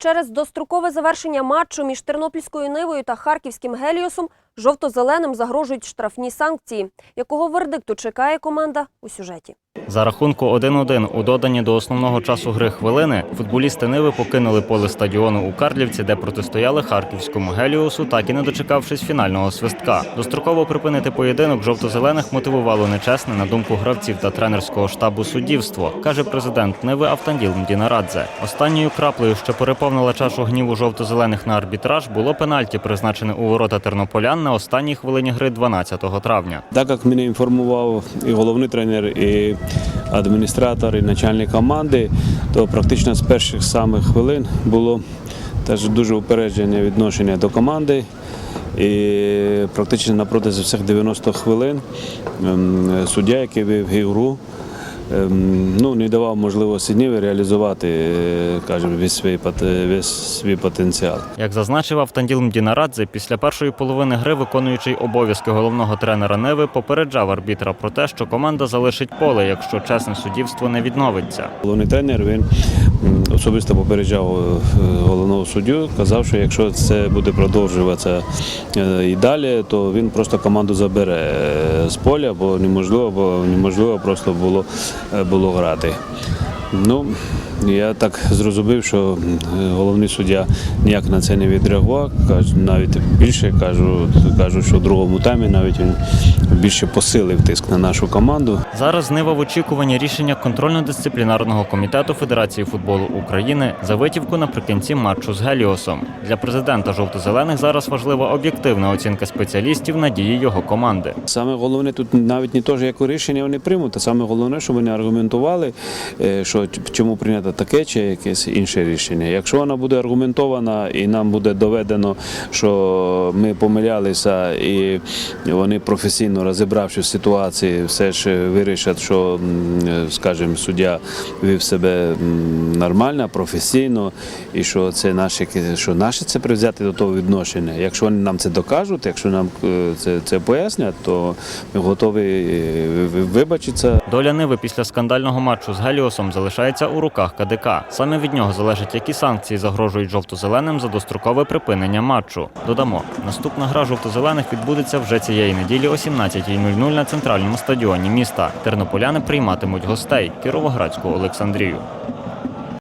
Через дострокове завершення матчу між Тернопільською Нивою та Харківським Геліосом жовто-зеленим загрожують штрафні санкції. Якого вердикту чекає команда у сюжеті? За рахунку 1-1 у додані до основного часу гри хвилини футболісти Ниви покинули поле стадіону у Карлівці, де протистояли харківському Геліосу, так і не дочекавшись фінального свистка. Достроково припинити поєдинок жовто-зелених мотивувало нечесне, на думку гравців та тренерського штабу суддівство, каже президент Ниви Автанділ Мдінарадзе. Останньою краплею, що переповнила чашу гніву жовто-зелених на арбітраж, було пенальті, призначене у ворота тернополян на останній хвилині гри 12 травня. Так як мене інформував і головний тренер, і адміністратор, і начальник команди, то практично з перших самих хвилин було теж дуже упереджене відношення до команди. І практично на протязі всіх 90 хвилин ем, суддя, який вів ігру, ем, ну, не давав можливості Ніви реалізувати е, кажемо, весь свій, весь свій потенціал. Як зазначив Автанділ Мдінарадзе, після першої половини гри виконуючий обов'язки головного тренера Неви попереджав арбітра про те, що команда залишить поле, якщо чесне суддівство не відновиться. Головний тренер він особисто попереджав е, головного суддю, казав, що якщо це буде продовжуватися е, і далі, то він просто команду забере е, з поля, бо неможливо, бо неможливо просто було, було грати. Ну, я так зрозумів, що головний суддя ніяк на це не відреагував. Навіть більше кажу, кажу, що в другому таймі навіть він більше посилив тиск на нашу команду. Зараз Нива в очікуванні рішення контрольно-дисциплінарного комітету Федерації футболу України за витівку наприкінці матчу з Геліосом. Для президента жовто-зелених зараз важлива об'єктивна оцінка спеціалістів на дії його команди. Саме головне тут навіть не те, яке рішення вони приймуть, а саме головне, що вони аргументували, е, що чому прийнято таке чи якесь інше рішення. Якщо вона буде аргументована і нам буде доведено, що ми помилялися і вони професійно розібравши ситуації, все ж вирішать, що, скажімо, суддя вів себе нормально, професійно, і що це наше, що наше це привзяти до того відношення. Якщо вони нам це докажуть, якщо нам е, це, це пояснять, то ми готові е, вибачитися. Доля Ниви після скандального матчу з Геліосом залишається у руках КДК. Саме від нього залежить, які санкції загрожують жовто-зеленим за дострокове припинення матчу. Додамо, наступна гра жовто-зелених відбудеться вже цієї неділі о 17.00 на центральному стадіоні міста. Тернополяни прийматимуть гостей Кіровоградську Олександрію.